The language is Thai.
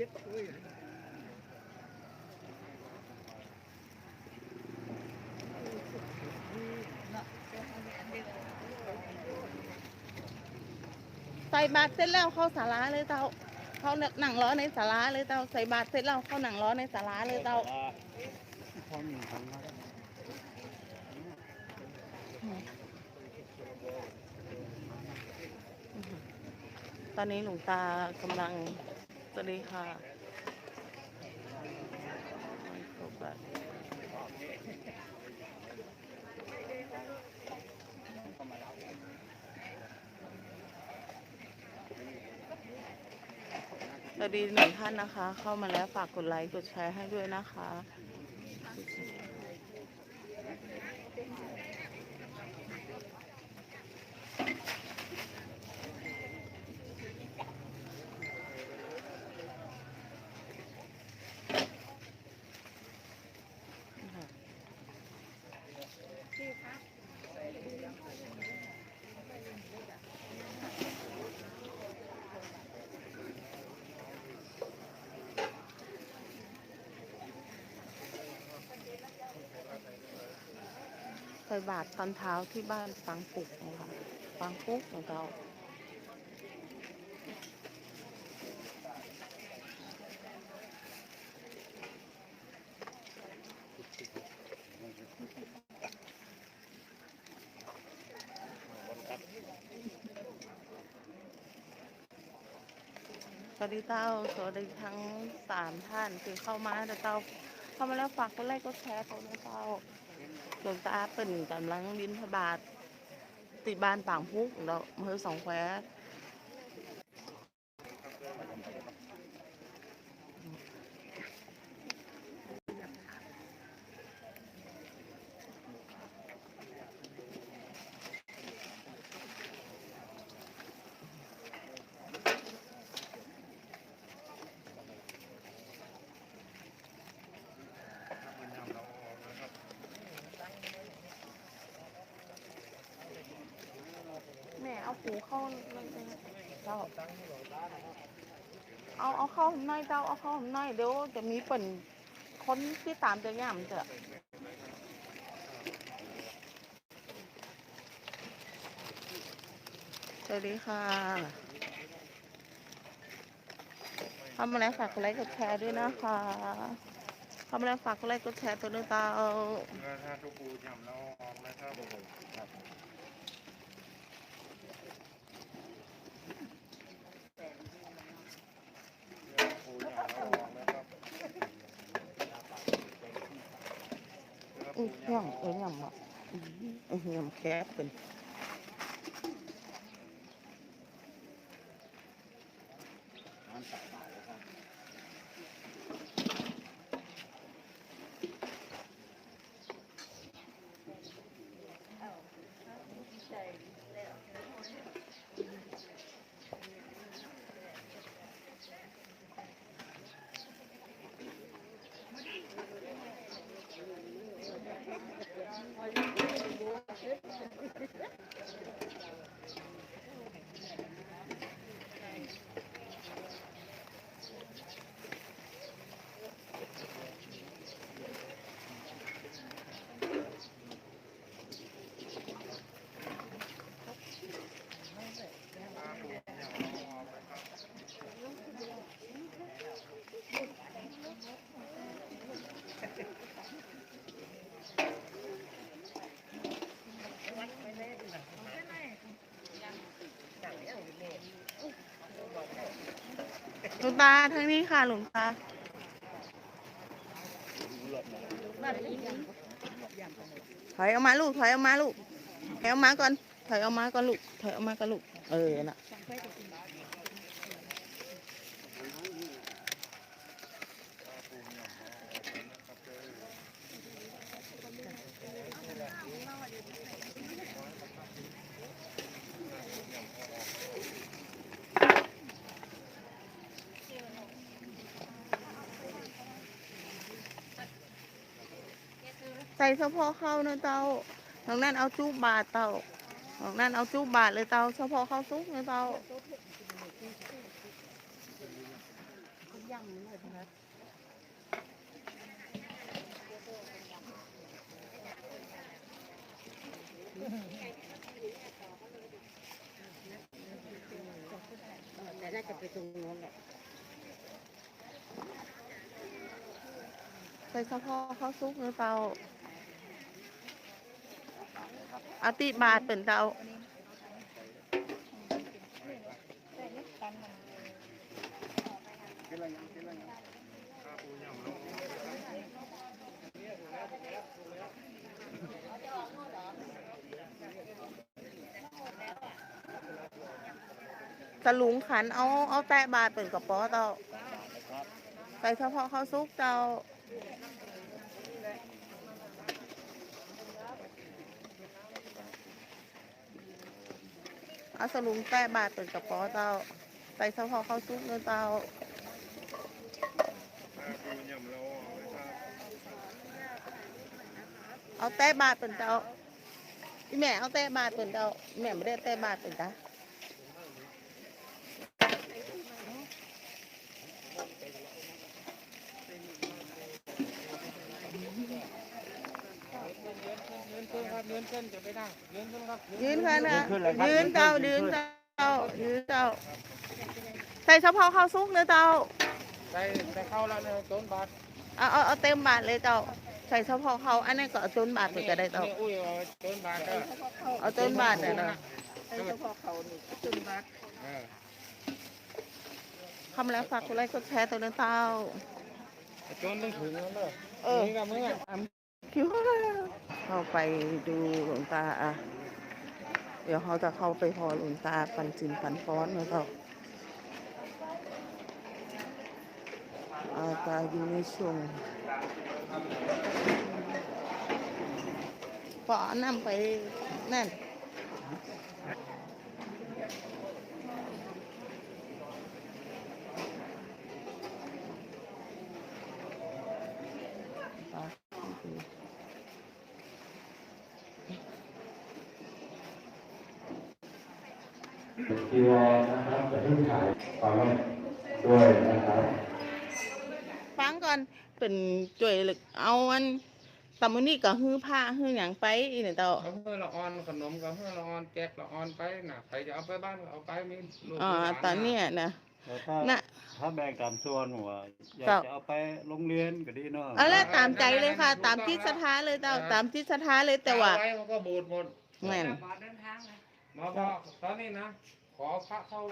เจ็บเลยใส่บาตรเสร็จแล้วเข้าศาลาเลยเต้าเข้าหนังล้อในศาลาเลยเต้าใส่บาตรเสร็จแล้วเข้าหนังล้อในศาลาเลยเต้าตอนนี้หลวงตากำลัง สวัสดีค่ะสวัสดีหนึ่งท่านนะคะ เข้ามาแล้วฝากกดไลค์กดแชร์ให้ด้วยนะคะ ใส่บาตรตอนเช้าที่บ้านฟังปุกนะคะฟังปุกของเราสวัสดีเต้าสวัสดีทั้งสามท่าน คือเข้ามาแต่เต้าเข้ามาแล้วฝากกดไลค์กดแชร์ตัวนะเต้า หลวงตาเป็นกำลังบินพระบาทติดบ้านปางพุกเราเมือสองแคว เอาหูเข้าเลยเจ้าเอาเอาเข้าผมหน่อยเจ้าเอาเข้าผมหน่อยเดี๋ยวจะมีเปิ่นคนที่ตามจะย่ำเถอะสวัสดีค่ะทำอะไรฝากกดไลค์กดแชร์ด้วยนะคะทำอะไรฝากกดไลค์กดแชร์ตัวนึงเตา ถ้าทุกปู ย่ำเอ้ยย่ำอะอือหย่ำแคบเป็น งตาทางนี้ค่ะหลวงตาถอยออกมาลูกถอยออกมาลูกถอยออกมาก่อนถอยออกมาก่อนลูกถอยออกมาก่อนลูกเออน่ะ ใส่เฉพาะเข้านะเต้าทางนั้นเอาจูบบาทเต้าทางนั้นเอาจูบบาทเลยเต้าเฉพาะเข้าซุกนะเต้ายย่ำเลยนะแต่น่าจะไปตรงโน้นแหละใส่เฉพาะข้าวซุกเนื้อเตา เอาติบาทเป็นเตากินอะไรยังกินอะไรยังข้าวปูยำเราออกเลยครับสลุงขันเอาเอาแตะบาทเป็นกระป๋อเตาใส่เฉพาะข้าวซุกเตา อาสลุงแตะบาทเป็นกระป๋อเจ้าใส่เฉพาะข้าซุกเนื้อเจ้าเอาแต่บาทเป็นเจ้าอีแม่เอาแต่บาทเป็นเจ้าแม่ไม่ได้แต่บาทเป็นจ้า เงิ นขึ้นครับเงินขึ้นจะไปนั่งเงินขึ้นครับยืนค่ะนะยืนเจ้ายืนเจ้ายืนเจ้าใส่เฉพาะข้าวซุกเนื้อเจ้าใส่ใส่เข้าแล้วเนี่ยต้นบาทเอาเอาเอาเต็มบาทเลยเจ้าใส่เฉพาะเขาอันนี้ก็เอาต้นบาทไปก็ได้เจ้านี่อุ้ยเอาต้นบาทก็เอาต้นบาทน่ะนะไอ้เฉพาะเขานี่จุนบักเออทำแล้วฝากกดไลค์กดแชร์ตัวเนื้อเจ้าจนต้องถึงแล้วเนอะเออนี่ก็มึงอะ คิวเข้าไปดูหลวงตาอะ เดี๋ยวเขาจะเข้าไปพอหลวงตาปันจินปันฟ้อนนะครับอาตาอยู่ในช่วงปอนั่ไปนั่น จีวรนะครับจะที่ถ่ายฟังด้วยนะครับฟังก่อนเป็นจ่วยเหลึกเอาอันตำมือนี่ก็ฮื้อผ้าฮื้อหยังไปอีเนี่ยเจ้าเอาเพื่อละออนขนมกับเพื่อละออนแจกละออนไปน่ะใครจะเอาไปบ้านก็เอาไปมีลูกอ่ามีหลาตอนเนี้ยนะแต่ถ้าน่ะถ้าแบ่งตามส่วนหัวอยากเจ้าจะเอาไปโรงเรียนก็ดีเนาะเอาละตามใจเลยค่ะ ตามที่สถานเลยเจ้าตามที่สถานเลยแต่ว่าเอไมันก็บูดหมดแม่นหมาบอกตอนนี้นะ ขอพระเข้า